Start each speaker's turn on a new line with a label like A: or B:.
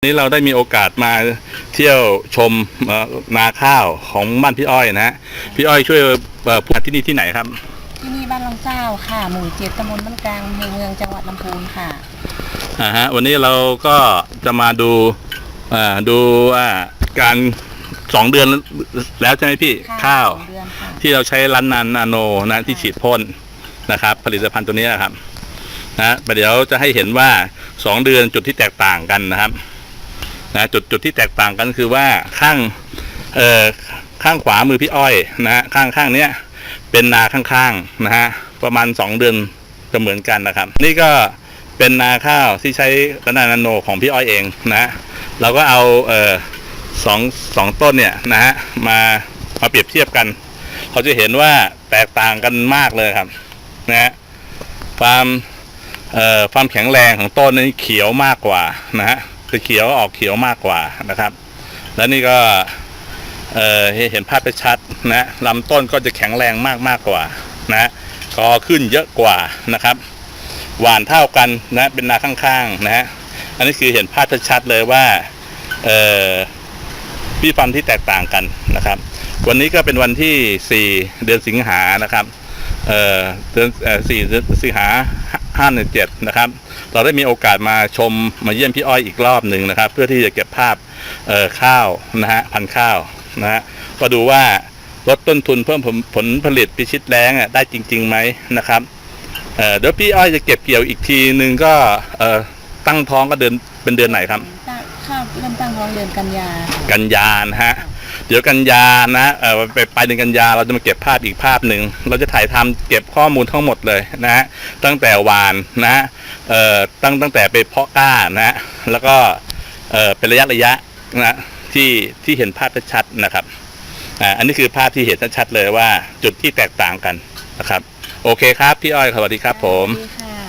A: วันนี้เราได้มีโอกาสมาเที่ยวชมเอ่อนาข้าวของบ้านพี่อ้อยนะฮะพี่อ้อยช่วยเอ่อพูดที่นี่ที่ไหนครับ
B: ที่นี่บ้านลำเจ้าค่ะ หมู่เจ็ดตำบลบ้านกลางอำเภอเมืองจังหวัดลำพูนค่ะ
A: อ่าฮะวันนี้เราก็จะมาดูอ่าดูอ่าการสองเดือนแล้วใช่ไหมพี่
B: ค่ะ
A: ข้าว
B: สองเดือนค่ะ
A: ที่เราใช้ลันนันนาโนนะที่ฉีดพ่นนะครับ ผลิตภัณฑ์ตัวนี้นะครับนะประเดี๋ยวจะให้เห็นว่าสองเดือนจุดที่แตกต่างกันนะครับ นะจุดจุดที่แตกต่างกันคือว่าข้างเอ่อข้างขวามือพี่อ้อยนะฮะข้างข้างเนี้ยเป็นนาข้างๆนะฮะประมาณสองเดือนจะเหมือนกันนะครับ นี่ก็เป็นนาข้าวที่ใช้ลันนันาโนของพี่อ้อยเองนะฮะเราก็เอาเอ่อสองสองต้นเนี่ยนะฮะมามาเปรียบเทียบกัน เราจะเห็นว่าแตกต่างกันมากเลยครับนะฮะความเอ่อความแข็งแรงของต้นนี่เขียวมากกว่านะฮะ จะเขียวออกเขียวมากกว่านะครับ แล้วนี่ก็เออเห็นภาพไปชัดนะลำต้นก็จะแข็งแรงมากมากกว่านะกอขึ้นเยอะกว่านะครับ หวานเท่ากันนะเป็นนาข้างๆนะฮะอันนี้คือเห็นภาพชัดเลยว่าเออพี่ฟันที่แตกต่างกันนะครับ วันนี้ก็เป็นวันที่ 4 เดือนสิงหานะครับเออเดือนเอ่เดือนสิงหา ห้าหนึ่งเจ็ดนะครับ เราได้มีโอกาสมาชมมาเยี่ยมพี่อ้อยอีกรอบหนึ่งนะครับ เพื่อที่จะเก็บภาพเอ่อข้าวนะฮะพันธุ์ข้าวนะฮะก็ดูว่าลดต้นทุนเพิ่มผลผลผลิตพิชิตแรงอะได้จริงๆไหมนะครับเอ่อเดี๋ยวพี่อ้อยจะเก็บเกี่ยวอีกทีหนึ่งก็เอ่อตั้งท้องก็เดือนเป็นเดือนไหนครับ
B: ตั้งข้าวเริ่มตั้งท้องเดือนกันยาค่ะ
A: กันยานะฮะ เดี๋ยวกันยานะเออไปไปเดือนกันยาเราจะมาเก็บภาพอีกภาพหนึ่งเราจะถ่ายทำเก็บข้อมูลทั้งหมดเลยนะฮะตั้งแต่วานนะเอ่อตั้งตั้งแต่ไปเพาะกล้านะฮะแล้วก็เอ่อเป็นระยะระยะนะที่ที่เห็นภาพชัดๆนะครับอ่าอันนี้คือภาพที่เห็นชัดๆเลยว่าจุดที่แตกต่างกันนะครับ โอเคครับ พี่อ้อยสวัสดีครับผม
B: ค่ะ